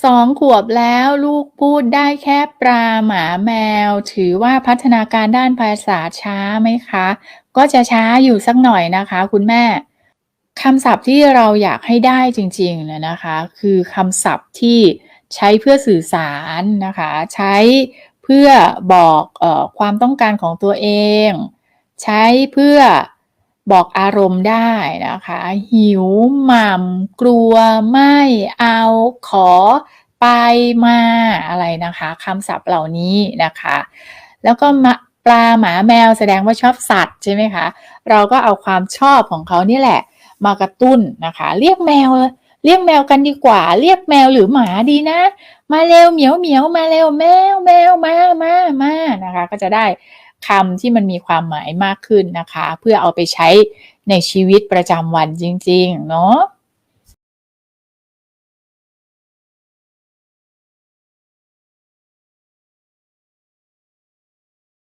สองขวบแล้วลูกพูดได้แค่ปลาหมาแมว ถือว่าพัฒนาการด้านภาษาช้าไหมคะ ก็จะช้าอยู่สักหน่อยนะคะ คุณแม่คำศัพท์ที่เราอยากให้ได้จริงๆเลยนะคะ คือคำศัพท์ที่ใช้เพื่อสื่อสารนะคะ ใช้เพื่อบอกออความต้องการของตัวเอง ใช้เพื่อ บอกอารมณ์ได้นะคะ หิวหม่ำกลัวไม่เอาขอไปมาอะไรนะคะคำศัพท์เหล่านี้นะคะ แล้วก็มะปลาหมาแมวแสดงว่าชอบสัตว์ใช่ไหมคะ เราก็เอาความชอบของเขานี่แหละ มากระตุ้นนะคะ เรียกแมว เรียกแมวกันดีกว่า เรียกแมวหรือหมาดีนะ มาเร็วเหมียวเหมียวมาเร็วแมวแมวมามามานะคะ ก็จะได้ คำที่มันมีความหมายมากขึ้นนะคะ เพื่อเอาไปใช้ในชีวิตประจำวันจริง ๆ เนาะ